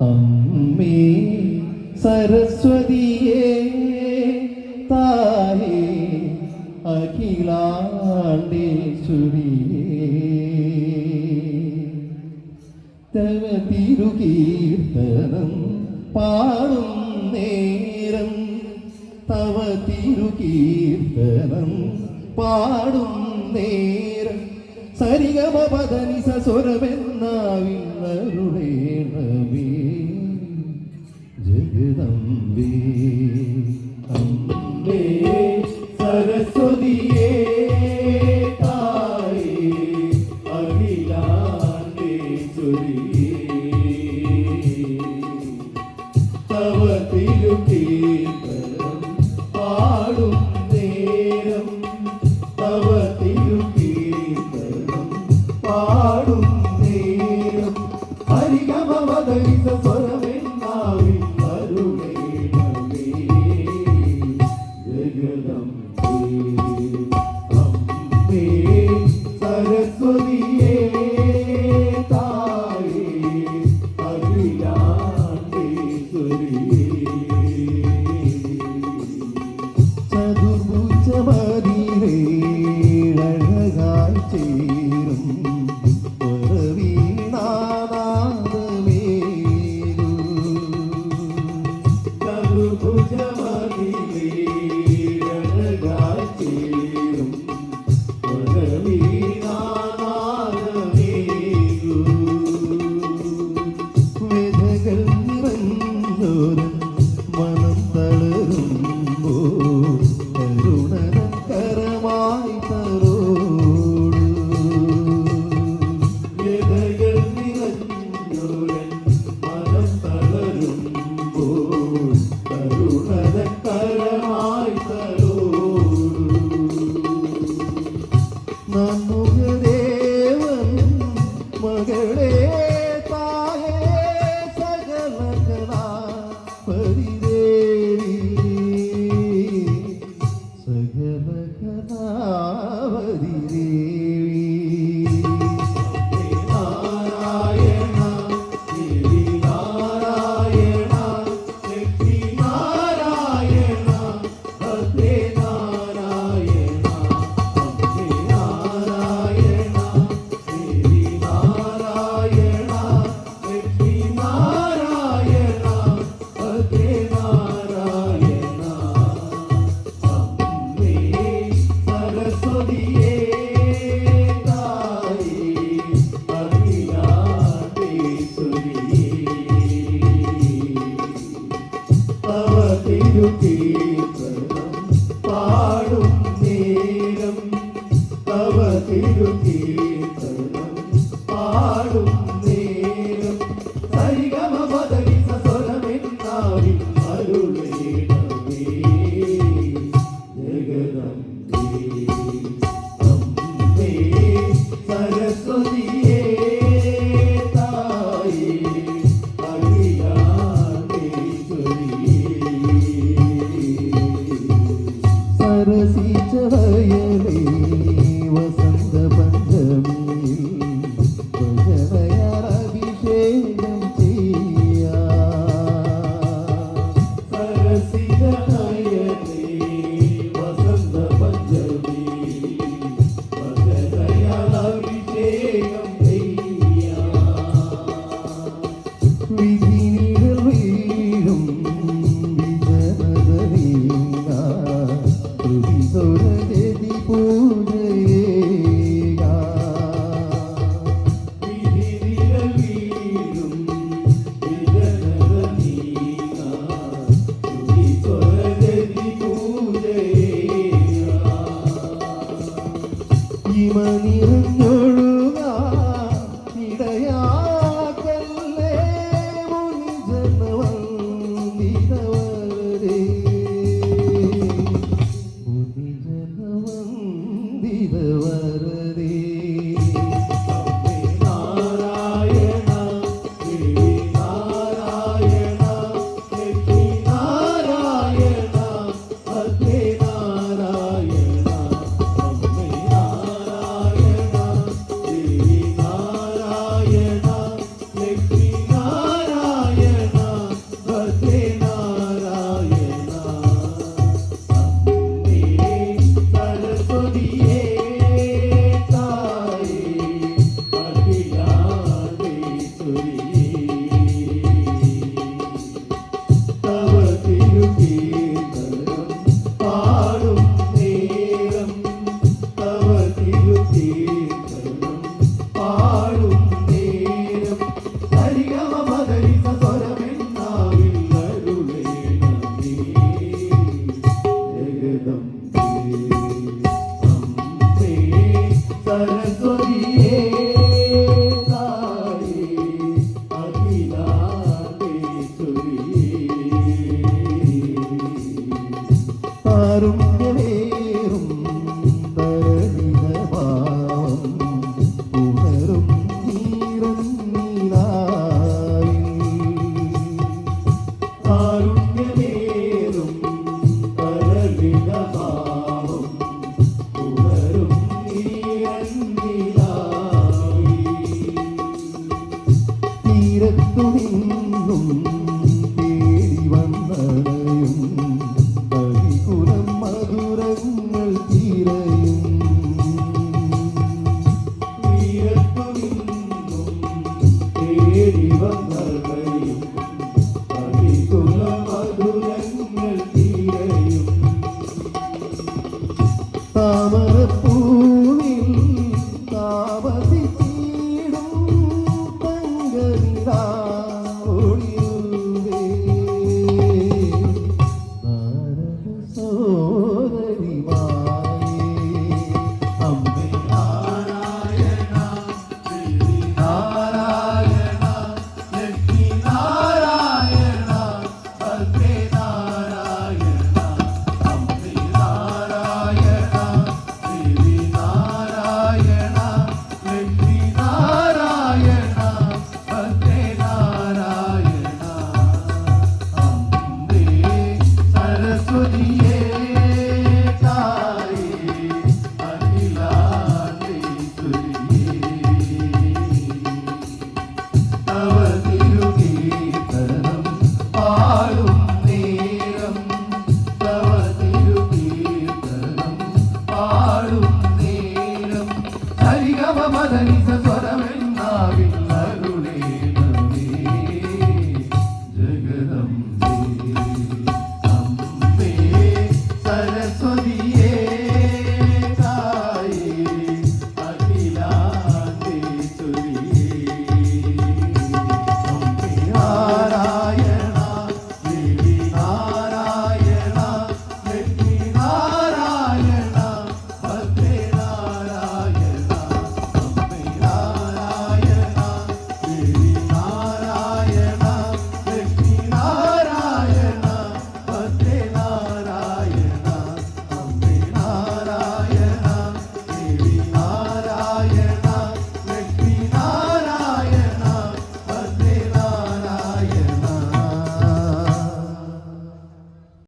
അമ്മേ സരസ്വതിയേ തായേ അഖിലാണ്ടേശ്വരിയേ. പാടും നേരം തവ തിരുകീർത്തനം പാടും നേരം. സരിഗമ പദനിസ നവീ ജഗദംബേ. no, no. Amém.